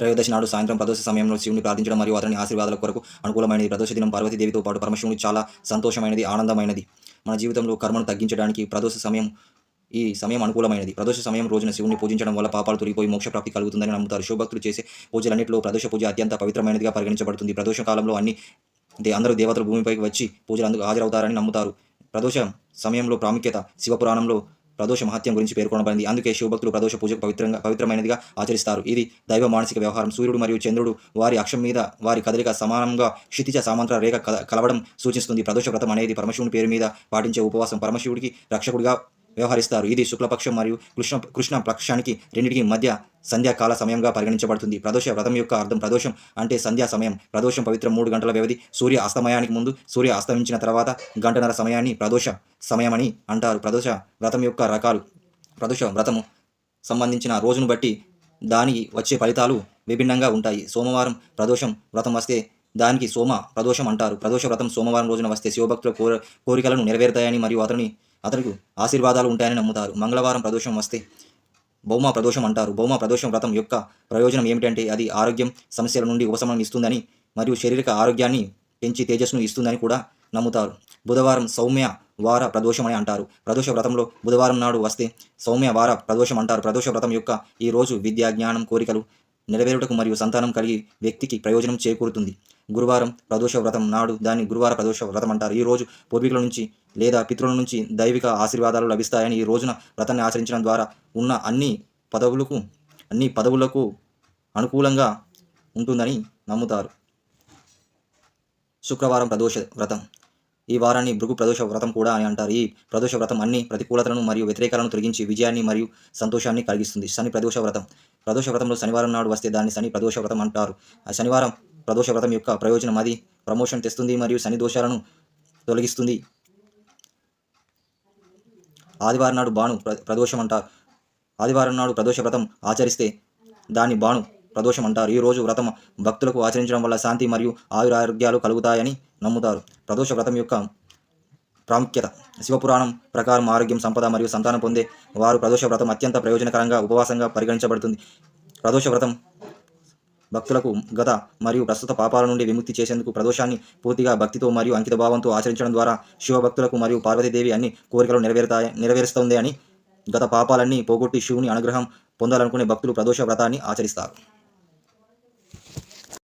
త్రయోదశి నాడు సాయంత్రం ప్రదోష సమయంలో శివుని ప్రార్థించడం మరియు అతని ఆశీర్వాదాల కొరకు అనుకూలమైనది. ప్రదోష దినం పార్వతీదేవితో పాటు పరమశివుని చాలా సంతోషమైనది ఆనందమైనది. మన జీవితంలో కర్మను తగ్గించడానికి ప్రదోష సమయం ఈ సమయం అనుకూలమైనది. ప్రదోష సమయం రోజున శివుని పూజించడం వల్ల పాపాలు తొలగిపోయి మోక్ష ప్రాప్తి కలుగుతుందని నమ్ముతారు. శివభక్తులు చేసే పూజలన్నింటిలో ప్రదోష పూజ అత్యంత పవిత్రమైనదిగా పరిగణించబడుతుంది. ప్రదోష కాలంలో అన్ని దే- అందరూ దేవతలు భూమిపైకి వచ్చి పూజలు అందుకు హాజరవుతారని నమ్ముతారు. ప్రదోష సమయంలో ప్రాముఖ్యత శివపురాణంలో ప్రదోష మహత్యం గురించి పేర్కొనబడింది. అందుకే శివభక్తులు ప్రదోష పూజకు పవిత్రంగా పవిత్రమైనదిగా ఆచరిస్తారు. ఇది దైవ మానసిక వ్యవహారం. సూర్యుడు మరియు చంద్రుడు వారి అక్షం మీద వారి కదలిక సమానంగా క్షితిజ సమాంతర రేఖ కల- కలవడం సూచిస్తుంది. ప్రదోష వ్రతం అనేది పరమశివుని పేరు మీద పాటించే ఉపవాసం. పరమశివుడికి రక్షకుడిగా వ్యవహరిస్తారు. ఇది శుక్లపక్షం మరియు కృష్ణ కృష్ణ పక్షానికి రెండింటికి మధ్య సంధ్యాకాల సమయంగా పరిగణించబడుతుంది. ప్రదోష వ్రతం యొక్క అర్థం ప్రదోషం అంటే సంధ్యా సమయం. ప్రదోషం పవిత్ర మూడు గంటల వ్యవధి. సూర్య అస్తమయానికి ముందు సూర్య అస్తమించిన తర్వాత గంటన్నర సమయాన్ని ప్రదోష సమయమని అంటారు. ప్రదోష వ్రతం యొక్క రకాలు. ప్రదోష వ్రతము సంబంధించిన రోజును బట్టి దానికి వచ్చే ఫలితాలు విభిన్నంగా ఉంటాయి. సోమవారం ప్రదోషం వ్రతం వస్తే దానికి సోమ ప్రదోషం అంటారు. ప్రదోష వ్రతం సోమవారం రోజున వస్తే శివభక్తుల కోరికలను నెరవేరుతాయని మరియు అతని అతనికి ఆశీర్వాదాలు ఉంటాయని నమ్ముతారు. మంగళవారం ప్రదోషం వస్తే భౌమ ప్రదోషం అంటారు. భౌమ ప్రదోషం వ్రతం యొక్క ప్రయోజనం ఏమిటంటే అది ఆరోగ్యం సమస్యల నుండి ఉపశమనం ఇస్తుందని మరియు శారీరక ఆరోగ్యాన్ని పెంచి తేజస్సును ఇస్తుందని కూడా నమ్ముతారు. బుధవారం సౌమ్య వార ప్రదోషం అని అంటారు. ప్రదోష వ్రతంలో బుధవారం నాడు వస్తే సౌమ్య వార ప్రదోషం అంటారు. ప్రదోష వ్రతం యొక్క ఈ రోజు విద్యా జ్ఞానం కోరికలు నెరవేరుటకు మరియు సంతానం కలిగి వ్యక్తికి ప్రయోజనం చేకూరుతుంది. గురువారం ప్రదోష వ్రతం నాడు దాన్ని గురువార ప్రదోష వ్రతం అంటారు. ఈ రోజు పూర్వీకుల నుంచి లేదా పితృల నుంచి దైవిక ఆశీర్వాదాలు లభిస్తాయని ఈ రోజున వ్రతాన్ని ఆచరించడం ద్వారా ఉన్న అన్ని పదవులకు అన్ని పదవులకు అనుకూలంగా ఉంటుందని నమ్ముతారు. శుక్రవారం ప్రదోష వ్రతం ఈ వారాన్ని భృగు ప్రదోష వ్రతం కూడా అని అంటారు. ఈ ప్రదోష వ్రతం అన్ని ప్రతికూలతలను మరియు వ్యతిరేకాలను తొలగించి విజయాన్ని మరియు సంతోషాన్ని కలిగిస్తుంది. శని ప్రదోష వ్రతం ప్రదోష వ్రతంలో శనివారం నాడు వస్తే దాన్ని శని ప్రదోష వ్రతం అంటారు. ఆ శనివారం ప్రదోష వ్రతం యొక్క ప్రయోజనం అది. ప్రమోషన్ తెస్తుంది మరియు శని దోషాలను తొలగిస్తుంది. ఆదివారం నాడు బాణు ప్ర- ప్రదోషం అంటారు ఆదివారం నాడు ప్రదోష వ్రతం ఆచరిస్తే దాన్ని బాణు ప్రదోషం అంటారు. ఈ రోజు వ్రతం భక్తులకు ఆచరించడం వల్ల శాంతి మరియు ఆయురారోగ్యాలు కలుగుతాయని నమ్ముతారు. ప్రదోష వ్రతం యొక్క ప్రాముఖ్యత. శివపురాణం ప్రకారం ఆరోగ్యం సంపద మరియు సంతానం పొందే వారు ప్రదోష వ్రతం అత్యంత ప్రయోజనకరంగా ఉపవాసంగా పరిగణించబడుతుంది. ప్రదోష వ్రతం భక్తులకు గత మరియు ప్రస్తుత పాపాల నుండి విముక్తి చేసేందుకు ప్రదోషాన్ని పూర్తిగా భక్తితో మరియు అంకిత భావంతో ఆచరించడం ద్వారా శివభక్తులకు మరియు పార్వతీదేవి అన్ని కోరికలు నెరవేరుతాయి నెరవేరుస్తుంది అని గత పాపాలన్నీ పోగొట్టి శివుని అనుగ్రహం పొందాలనుకునే భక్తులు ప్రదోష వ్రతాన్ని ఆచరిస్తారు.